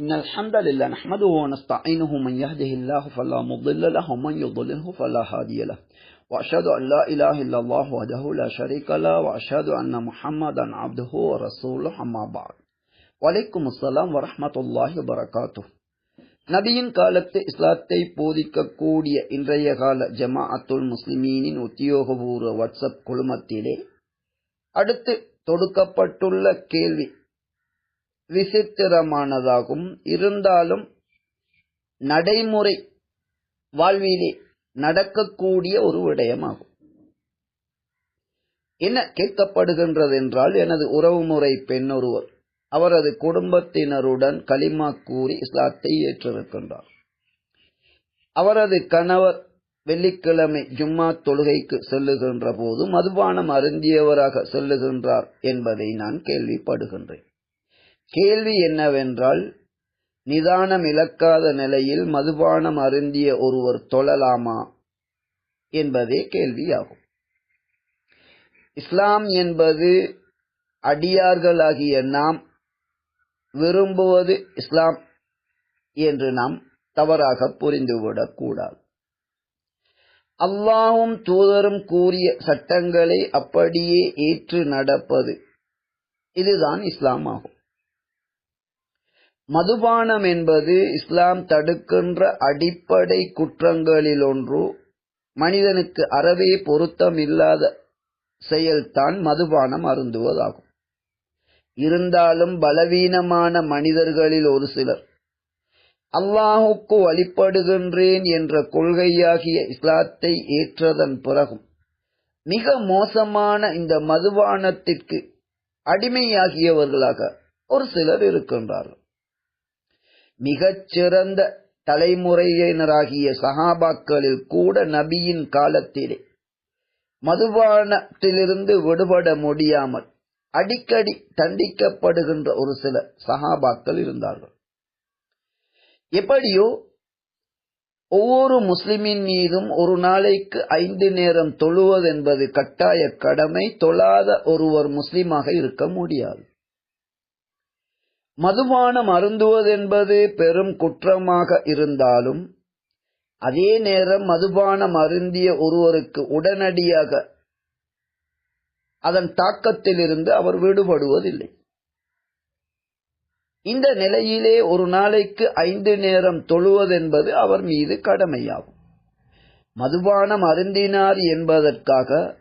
إن الحمد لله نحمده ونستعينه من يهده الله فلا مضل له ومن يضلله فلا هادي له. وأشهد أن لا إله إلا الله وحده لا شريك له وأشهد أن محمدا عبده ورسوله أما بعد. வலைக்கும் அஸ்லாம் வரமத்துல்லாஹி வரகாத்து நபியின் காலத்து இஸ்லாத்தை போதிக்கக்கூடிய இன்றைய கால ஜமா அத்துல் முஸ்லிமீனின் உத்தியோகபூர்வ வாட்ஸ்அப் குழுமத்திலே அடுத்து தொடுக்கப்பட்டுள்ள கேள்வி விசித்திரமானதாகும். இருந்தாலும் நடைமுறை வாழ்விலே நடக்கக்கூடிய ஒரு விடயமாகும். என்ன கேட்கப்படுகின்றது என்றால் எனது உறவுமுறை பெண்ணொருவர் அவரது குடும்பத்தினருடன் களிமா கூறி இஸ்லாத்தை ஏற்றிருக்கின்றார். அவரது கணவர் வெள்ளிக்கிழமை ஜும்மா தொழுகைக்கு செல்லுகின்ற போது மதுபானம் அருந்தியவராக செல்லுகின்றார் என்பதை நான் கேள்விப்படுகின்றேன். கேள்வி என்னவென்றால் நிதானம் இழக்காத நிலையில் மதுபானம் அருந்திய ஒருவர் தொழலாமா என்பதே கேள்வியாகும். இஸ்லாம் என்பது அடியார்களாகிய நாம் விரும்புவது இஸ்லாம் என்று நாம் தவறாக புரிந்துவிடக்கூடாது அல்லாவும் தூதரும் கூறிய சட்டங்களை அப்படியே ஏற்று நடப்பது இதுதான் இஸ்லாம் ஆகும் மதுபானம் என்பது இஸ்லாம் தடுக்கின்ற அடிப்படை குற்றங்களில் ஒன்று. மனிதனுக்கு அறவே பொருத்தமில்லாத செயல்தான் மதுபானம் அருந்துவதாகும். இருந்தாலும் பலவீனமான மனிதர்களில் ஒரு சிலர். அல்லாஹுக்கு வழிபடுகின்றேன் என்ற கொள்கையாகிய இஸ்லாத்தை ஏற்றதன் பிறகும் மிக மோசமான இந்த மதுபானத்திற்கு அடிமையாகியவர்களாக ஒரு சிலர் இருக்கின்றார்கள். மிகச் சிறந்த தலைமுறையினராகிய சஹாபாக்களில் கூட நபியின் காலத்திலே மதுபானத்திலிருந்து விடுபட முடியாமல் அடிக்கடி தண்டிக்கப்படுகின்ற ஒரு சில சஹாபாக்கள் இருந்தார்கள். எப்படியோ ஒவ்வொரு முஸ்லிமின் மீதும் ஒரு நாளைக்கு ஐந்து நேரம் தொழுவது என்பது கட்டாய கடமை தொழாத ஒருவர் முஸ்லிமாக இருக்க முடியாது. மதுபானம் அருந்துவதென்பது பெரும் குற்றமாக இருந்தாலும் அதே நேரம் மதுபானம் அருந்திய ஒருவருக்கு உடனடியாக அதன் தாக்கத்திலிருந்து அவர் விடுபடுவதில்லை. இந்த நிலையிலே ஒரு நாளைக்கு ஐந்து நேரம் தொழுவதென்பது அவர் மீது கடமையாகும். மதுபானம் அருந்தினார் என்பதற்காக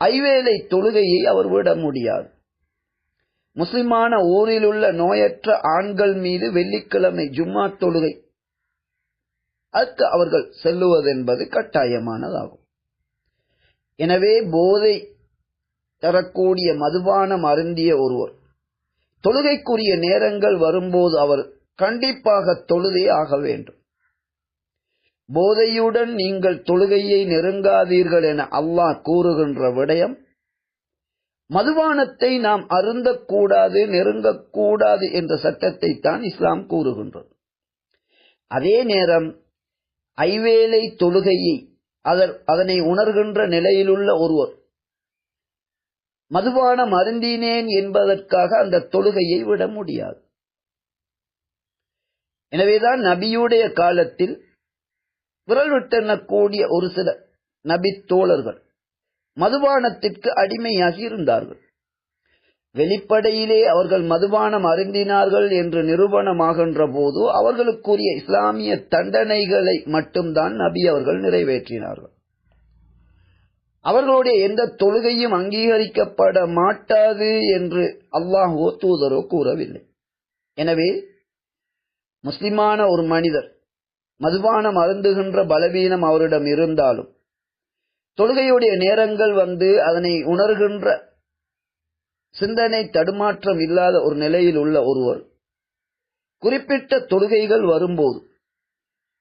ஐவேளை தொழுகையை அவர் விட முடியாது. முஸ்லிமான ஊரிலுள்ள நோயற்ற ஆண்கள் மீது வெள்ளிக்கிழமை ஜும்மா தொழுகை. அதற்கு அவர்கள் செல்லுவதென்பது கட்டாயமானதாகும். எனவே போதை தரக்கூடிய மதுபானம் அருந்திய ஒருவர் தொழுகைக்குரிய நேரங்கள் வரும்போது அவர் கண்டிப்பாக தொழுதே ஆக வேண்டும். போதையுடன் நீங்கள் தொழுகையை நெருங்காதீர்கள் என அல்லாஹ் கூறுகின்ற விடயம் மதுபானத்தை நாம் அருந்தக்கூடாது நெருங்கக்கூடாது என்ற சட்டத்தை தான் இஸ்லாம் கூறுகின்றது. அதே நேரம் ஐவேளை தொழுகையை அதனை உணர்கின்ற நிலையிலுள்ள ஒருவர் மதுபானம் அருந்தினேன் என்பதற்காக அந்த தொழுகையை விட முடியாது. எனவேதான் நபியுடைய காலத்தில் விரல் விட்டெண்ணக்கூடிய ஒரு சில நபி தோழர்கள் மதுபானத்திற்கு அடிமையாகி இருந்தார்கள். வெளிப்படையிலே அவர்கள் மதுபானம் அருந்தினார்கள் என்று நிரூபணமாகின்ற போது அவர்களுக்குரிய இஸ்லாமிய தண்டனைகளை மட்டும்தான் நபி அவர்கள் நிறைவேற்றினார்கள். அவர்களுடைய எந்த தொழுகையும் அங்கீகரிக்கப்பட மாட்டாது என்று அல்லாஹோ தூதரோ கூறவில்லை. எனவே முஸ்லிமான ஒரு மனிதர் மதுபானம் அருந்துகின்ற பலவீனம் அவரிடம் இருந்தாலும் தொழுகையுடைய நேரங்கள் வந்து அதனை உணர்கின்ற சிந்தனை தடுமாற்றம் இல்லாத ஒரு நிலையில் உள்ள ஒருவர் குறிப்பிட்ட தொழுகைகள் வரும்போது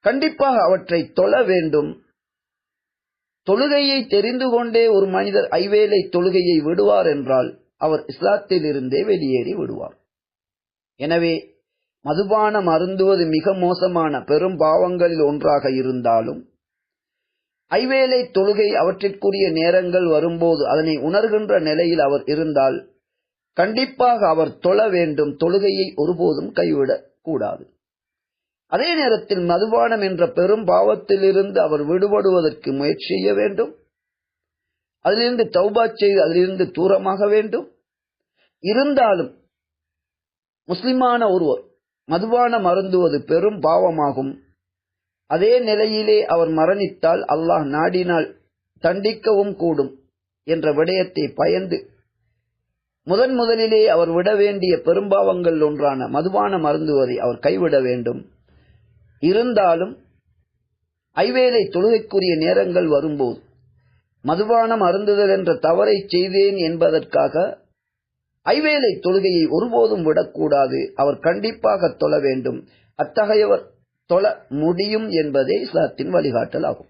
கண்டிப்பாக அவற்றை தொழ வேண்டும். தொழுகையை தெரிந்து கொண்டே ஒரு மனிதர் ஐவேளை தொழுகையை விடுவார் என்றால் அவர் இஸ்லாத்திலிருந்தே வெளியேறி விடுவார். எனவே மதுபானம் அருந்துவது மிக மோசமான பெரும் பாவங்களில் ஒன்றாக இருந்தாலும் ஐவேளை தொழுகை அவற்றிற்குரிய நேரங்கள் வரும்போது அதனை உணர்கின்ற நிலையில் அவர் இருந்தால் கண்டிப்பாக அவர் தொழ வேண்டும் தொழுகையை ஒருபோதும் கைவிடக் கூடாது அதே நேரத்தில் மதுபானம் என்ற பெரும் பாவத்திலிருந்து அவர் விடுபடுவதற்கு முயற்சி செய்ய வேண்டும். அதிலிருந்து தௌபா செய்து அதிலிருந்து தூரமாக வேண்டும். இருந்தாலும் முஸ்லிமான ஒருவர் மதுபானம் அருந்துவது பெரும் பாவமாகும். அதே நிலையிலே அவர் மரணித்தால் அல்லாஹ் நாடினால் தண்டிக்கவும் கூடும் என்ற விடயத்தை பயந்து முதன் முதலிலே அவர் விட வேண்டிய பெரும்பாவங்கள் ஒன்றான மதுபானம் மருந்துவதை அவர் கைவிட வேண்டும். இருந்தாலும் ஐவேளை தொழுகைக்குரிய நேரங்கள் வரும்போது மதுபானம் அருந்துதல் என்ற தவறை செய்தேன் என்பதற்காக ஐவேளை தொழுகையை ஒருபோதும் விடக்கூடாது. அவர் கண்டிப்பாக தொழ வேண்டும். அத்தகையவர் தொழ முடியும் என்பதே இஸ்லாத்தின் வழிகாட்டல் ஆகும்